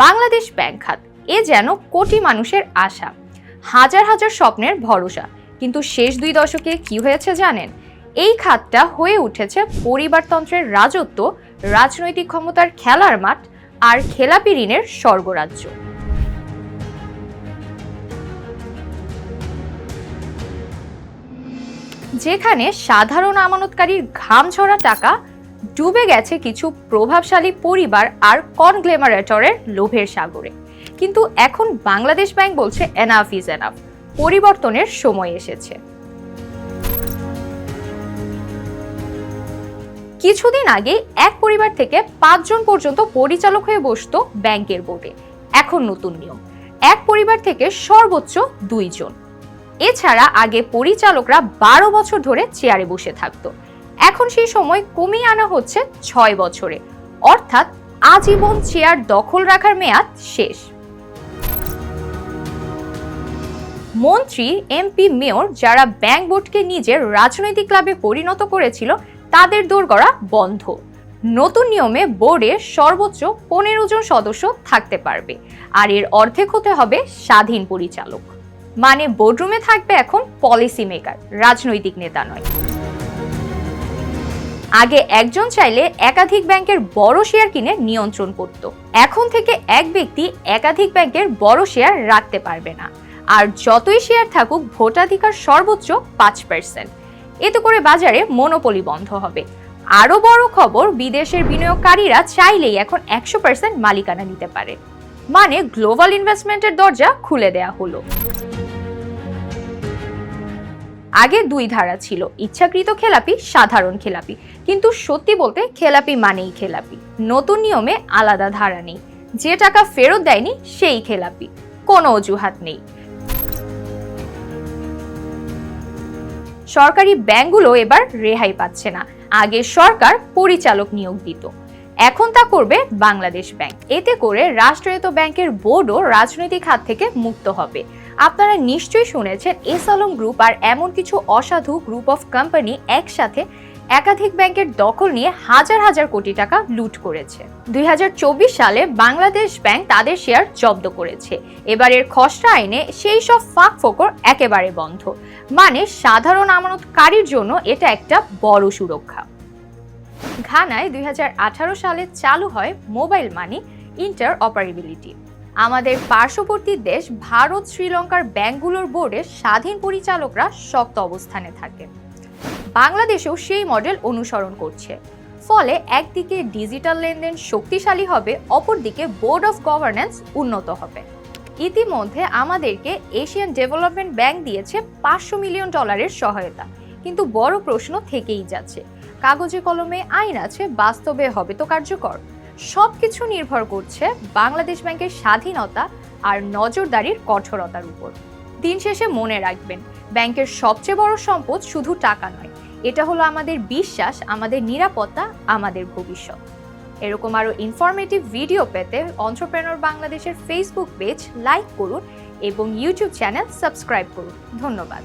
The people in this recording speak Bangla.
বাংলাদেশ ব্যাংক খাত। এ যেন কোটি মানুষের আশা। হাজার হাজার স্বপ্নের ভরসা। কিন্তু শেষ দুই দশকে কি হয়েছে জানেন? এই খাতটা হয়ে উঠেছে পরিবারতন্ত্রের রাজত্ব, রাজনৈতিক ক্ষমতার খেলার মাঠ আর খেলাপি ঋণের স্বর্গরাজ্য। যেখানে সাধারণ আমানতকারীর ঘাম ঝরা টাকা ডুবে গেছে কিছু প্রভাবশালী পরিবার আর কনগ্লেমারেটরের লোভের সাগরে। কিন্তু এখন বাংলাদেশ ব্যাংক বলছে এনাফ ইজ এনাফ পরিবর্তনের সময় এসেছে। কিছুদিন আগে এক পরিবার থেকে পাঁচজন পর্যন্ত পরিচালক হয়ে বসতো ব্যাংকের বোর্ডে। এখন নতুন নিয়ম। এক পরিবার থেকে সর্বোচ্চ দুইজন। এছাড়া আগে পরিচালকরা বারো বছর ধরে চেয়ারে বসে থাকতো। এখন সেই সময় কমিয়ে আনা হচ্ছে ছয় বছরে। অর্থাৎ আজীবন চেয়ার দখল রাখার মেয়াদ শেষ। মন্ত্রী, এমপি, মেয়র যারা ব্যাংক বোর্ডকে নিজের রাজনৈতিক ক্লাবে পরিণত করেছিল, তাদের দোরগড়া বন্ধ। নতুন নিয়মে বোর্ডে সর্বোচ্চ পনেরো জন সদস্য থাকতে পারবে, আর এর অর্ধেক হতে হবে স্বাধীন পরিচালক। মানে বোর্ডরুমে থাকবে এখন পলিসি মেকার রাজনৈতিক নেতা নয়। আগে একজন চাইলে একাধিক ব্যাংকের বড় শেয়ার কিনে নিয়ন্ত্রণ করত। এখন থেকে এক ব্যক্তি একাধিক ব্যাংকের বড় শেয়ার রাখতে পারবে না। আর যতই শেয়ার থাকুক, ভোটাধিকার সর্বোচ্চ পাঁচ পার্সেন্ট এতে করে বাজারে মনোপলি বন্ধ হবে। আরও বড় খবর, বিদেশের বিনিয়োগকারীরা চাইলেই এখন একশো পার্সেন্ট মালিকানা নিতে পারে। মানে গ্লোবাল ইনভেস্টমেন্টের দরজা খুলে দেয়া হলো। আগে দুই ধারা ছিল, ইচ্ছাকৃত খেলাপি, সাধারণ খেলাপি। কিন্তু সত্যি বলতে খেলাপি মানেই খেলাপি। নতুন নিয়মে আলাদা ধারা নেই। যে টাকা ফেরত দেয়নি, সেই খেলাপি। কোনো অজুহাত নেই। সরকারি ব্যাংকগুলো এবার রেহাই পাচ্ছে না। আগে সরকার পরিচালক নিয়োগ দিত। এখন তা করবে বাংলাদেশ ব্যাংক। এতে করে রাষ্ট্রায়ত্ত ব্যাংকের বোর্ডও রাজনৈতিক হাত থেকে মুক্ত হবে। আপনারা নিশ্চয়ই শুনেছেন এস আলম গ্রুপ আর এমন কিছু অসাধু গ্রুপ অফ কোম্পানি একসাথে একাধিক ব্যাংকের দখল নিয়ে হাজার হাজার কোটি টাকা লুট করেছে। দুই হাজার চব্বিশ সালে বাংলাদেশ ব্যাংক তাদের শেয়ার জব্দ করেছে। এবারের খসড়া আইনে সেই সব ফাঁক ফোকর একেবারে বন্ধ। মানে সাধারণ আমানতকারীর জন্য এটা একটা বড় সুরক্ষা। ঘানায় দুই হাজার আঠারো সালে চালু হয় মোবাইল মানি ইন্টার অপারেবিলিটি। আমাদের পার্শ্ববর্তী দেশ ভারত, শ্রীলঙ্কার ব্যাংকগুলোর বোর্ডে স্বাধীন পরিচালকরা শক্ত অবস্থানে থাকে বাংলাদেশেও সেই মডেল অনুসরণ করছে। ফলে একদিকে ডিজিটাল লেনদেন শক্তিশালী হবে, অপরদিকে বোর্ড অফ গভর্নেন্স উন্নত হবে। ইতিমধ্যে আমাদেরকে এশিয়ান ডেভেলপমেন্ট ব্যাংক দিয়েছে পাঁচশো মিলিয়ন ডলারের সহায়তা। কিন্তু বড় প্রশ্ন থেকেই যাচ্ছে, কাগজে কলমে আইন আছে, বাস্তবে হবে তো কার্যকর। সবকিছু নির্ভর করছে বাংলাদেশ ব্যাংকের স্বাধীনতা আর নজরদারির কঠোরতার উপর। দিন শেষে মনে রাখবেন, ব্যাংকের সবচেয়ে বড় সম্পদ শুধু টাকা নয়, এটা হলো আমাদের বিশ্বাস, আমাদের নিরাপত্তা, আমাদের ভবিষ্যৎ। এরকম আরও ইনফরমেটিভ ভিডিও পেতে অন্টারপ্রেনর বাংলাদেশের ফেসবুক পেজ লাইক করুন এবং ইউটিউব চ্যানেল সাবস্ক্রাইব করুন। ধন্যবাদ।